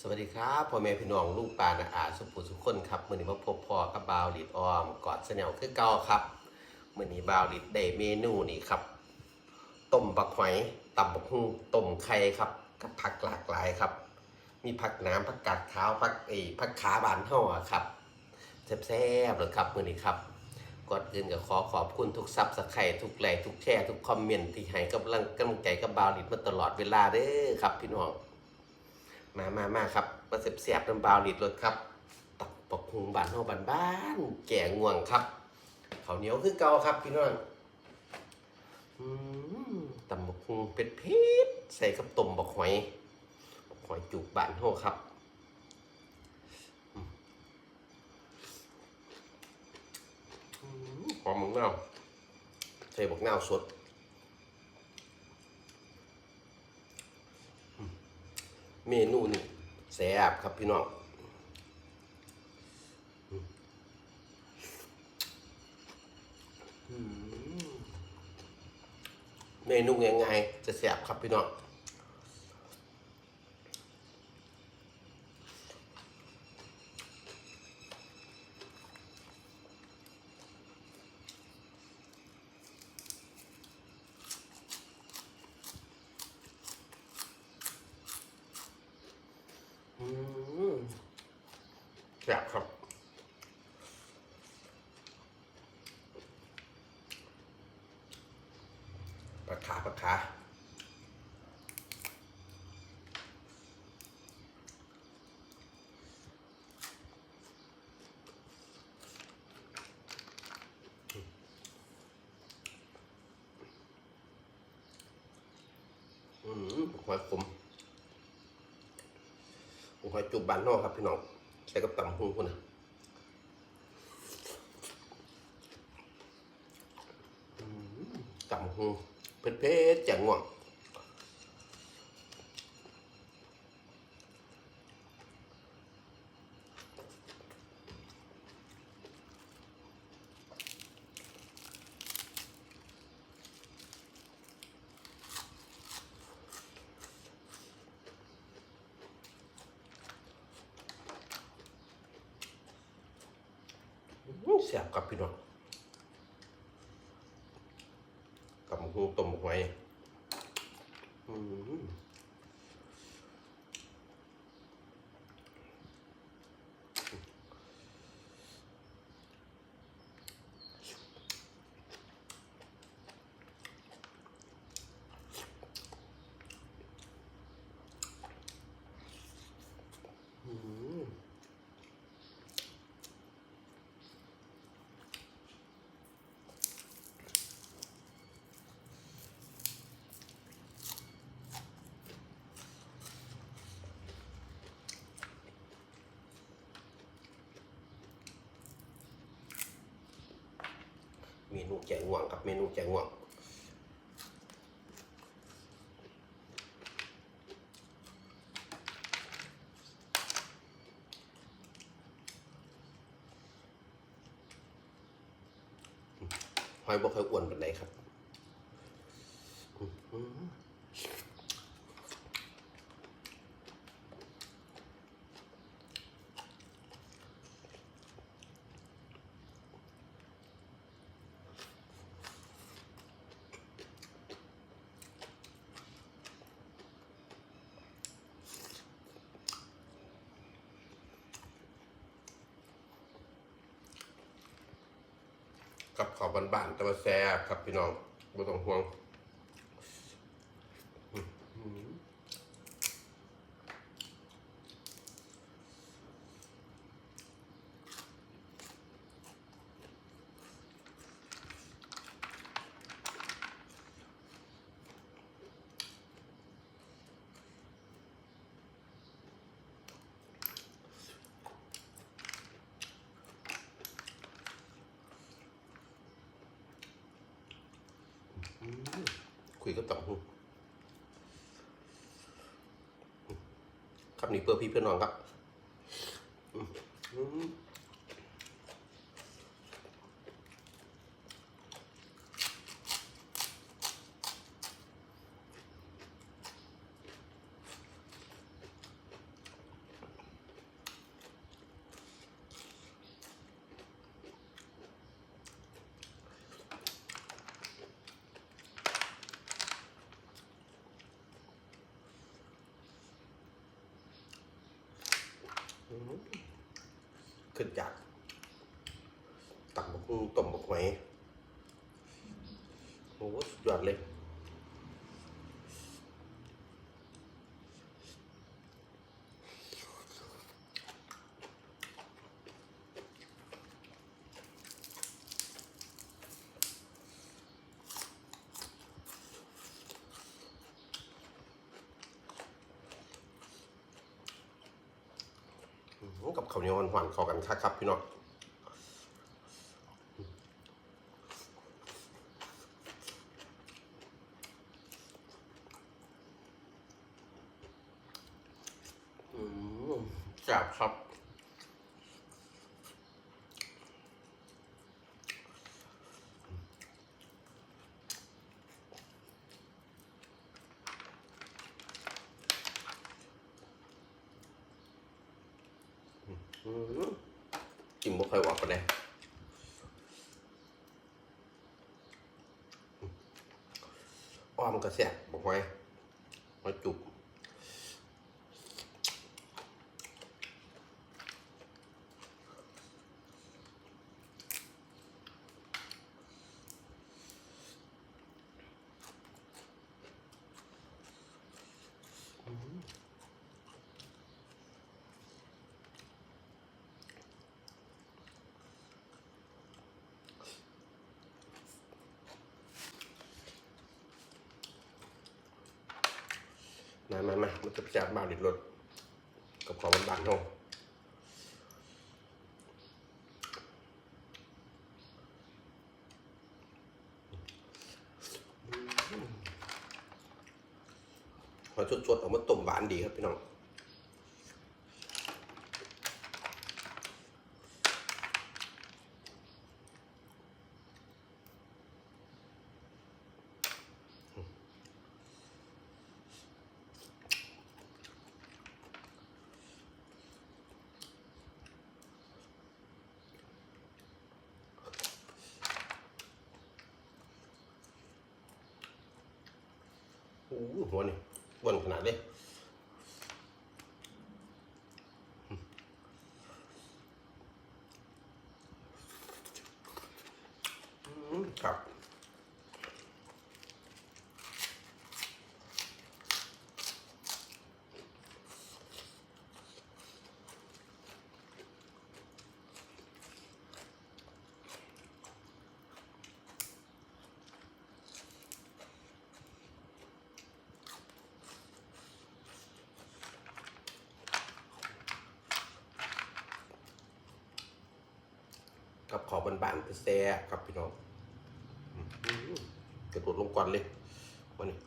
สวัสดีครับพ่อแม่พี่น้องลูกปลานอาสุภูสุขคนครับมื่อนี้มาพบพ่อกับบาวลิดออมกอดเสนวคือเก่าครับมื่อนี้บาวลิดได้เมนูนี่ครับต้มบักหอยตำบักหุ่งต้มไข่ครับกับผักหลากหลายครับ มีผักน้ำผักกาดขาวผักเอยผักขาบานห่อครับแซ่บๆเลยครับมื่อนี้ครับก่อนอื่นก็ขอขอบคุณทุกซับสไครต์ทุกไลค์ทุกแชร์ทุกคอมเมนต์ที่ให้กำลังกำลังใจกับบาวลิดมาตลอดเวลาเด้อครับพี่น้อง มามามาครับมาเสียบเสียบน้ำบาลิดรถครับตับปกหุงบานเฮาบานบ้านแก่ง่วงครับข้าวเหนียวคือเก่าครับพี่น้องตำบักหุงเป็ดเพชรใส่กับต้มบักหอยบักหอยจุกบานเฮาครับอืมมหอมมะนาใส่บักนาสด เมนูนี่แซ่บครับพี่น้องเมนูง่ายๆจะแซ่บครับพี่น้องอืม แซ่บครับปลาขาปลาขาอืมหอยขมหอยจุบบานนอกครับพี่น้อง ใส่กับตำหุ้งคุณนะอืมตำหุ้งเผ็ดเผ็ดๆจังง่วง อื้อเสียบกับพี่น้องกับหูต้มหอยอืมอืม เม นูแกงห่วงครับเมนูแกงห่วงหอยบ่เคยอ้วนเป็นไรครับ กับขาวบ้านๆแต่ว่าแซ่บครับพี่น้องไม่ต้องห่วงอื้อหือ คุยกับต่องครับนี่เพื่อพี่เพื่อนน้องครับอื้อหือ ขึ้นจากตักบกหุ่งต้มบกหอยโอ้สุดยอดเลย ข้าวเหนียวหวานๆเข้ากันคักครับพี่น้องอืมแซ่บครับ อืม กินบ่ค่อยหวานปานใดอ้อมก็แซ่บบอกไว้ไว้จุบ มามามามันจะจับบมากดิรสกับของบานๆเนาะพอสดๆออกมาต้มหวานดีครับพี่น้อง หัวนี่อ้วนขนาดเลยอืมครับ กับ ขอบานๆไปแซ่ครับพี่น้องกระโดดลงก่อนเลยวันนี้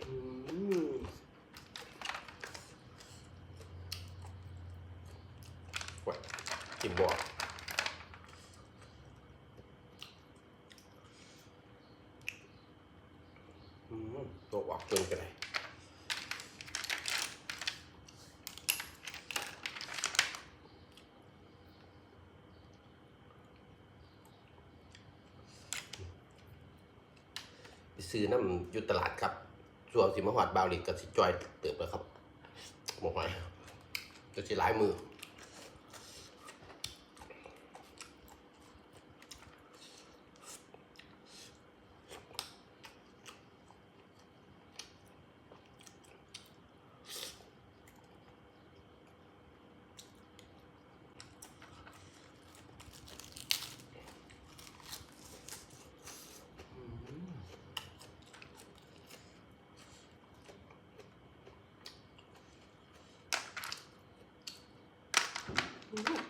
อื้อว้ยกินบ่ออืมตัวออกเกินกันเลย ไป ซื้อน้ำอยุตลาดครับส่วนสิมาหอดบาวลิกกับสิจอยเติบแล้วครับหมกไว้จะสิหลายมือ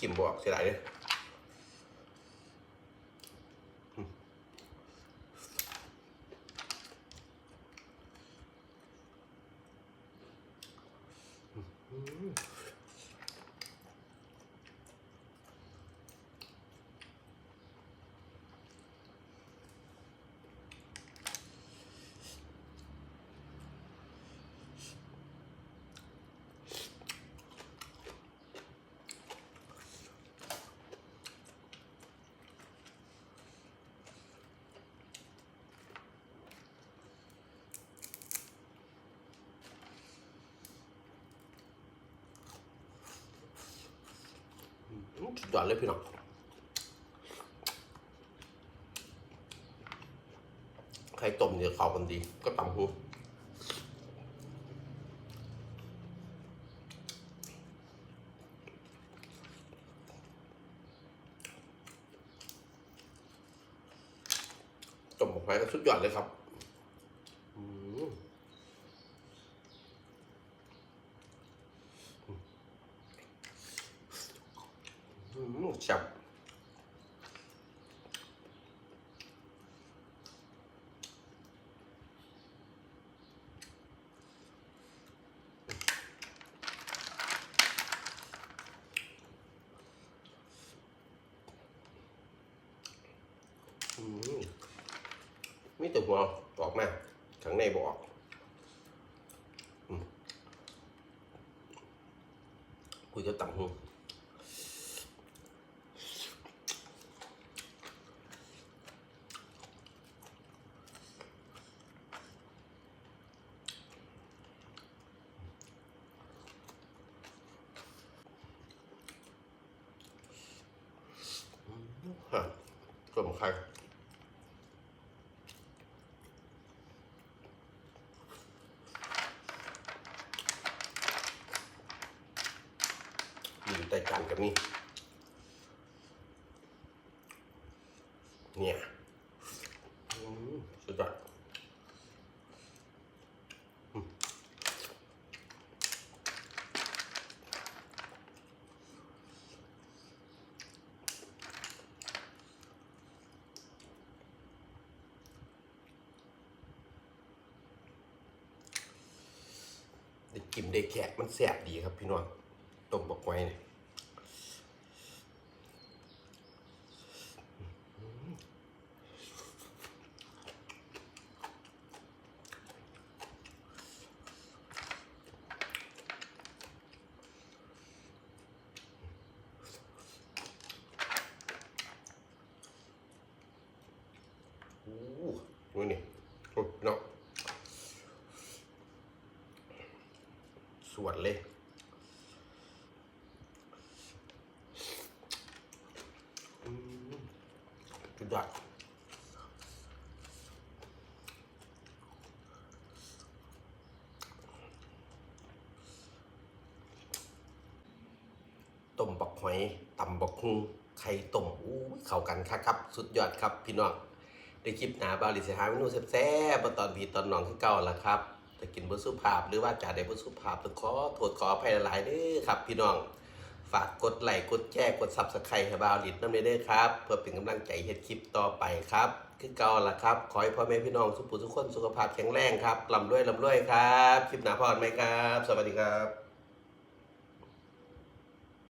กินบวกเสียดายเลย ยอดเลยพี่น้องไข่ต้มเนี่ยเข้ากันดี ก็ตำหูต้มบักไม้ก็สุดยอดเลยครับอืมอืมแซ่บ อืมมีแต่หัวออกมาข้างในบออกอืมคุยกับต่ำหูฮะ ใครอยู่ใต้กันกับนี่เนี่ยอืมสุดยอดอืม ได้กินได้แกะมันแสบดีครับพี่น้องต้มบอกไว้เนี่ย โอ้โหดูนี่โอ้เนาะ วดเลย สุดยอดต้มบักหอยตำบักฮุงไข่ต้มอู้เข้ากันครับครับ สุดยอดครับพี่น้องได้คลิปหนาบาลิสิหาเมนูแซ่บๆมาตอนพีตอนน้องคือเก่าละครับ จะกินบุสุภาพหรือว่าจ่าได้บุสุภาพต้องขอโทษขออภัยหลายๆเด้อครับ พี่น้อง ฝากกดไลค์กดแชร์กดซับสไครต์ให้บาวลิดน้ำเด้อครับ เพื่อเป็นกำลังใจเฮ็ดคลิปต่อไปครับคือเก่าละครับ ขอให้พ่อแม่พี่น้องสุขภาพทุกคนสุขภาพแข็งแรงครับลำรวยลำรวยครับ คลิปหน้าพอดไหมครับ สวัสดีครับ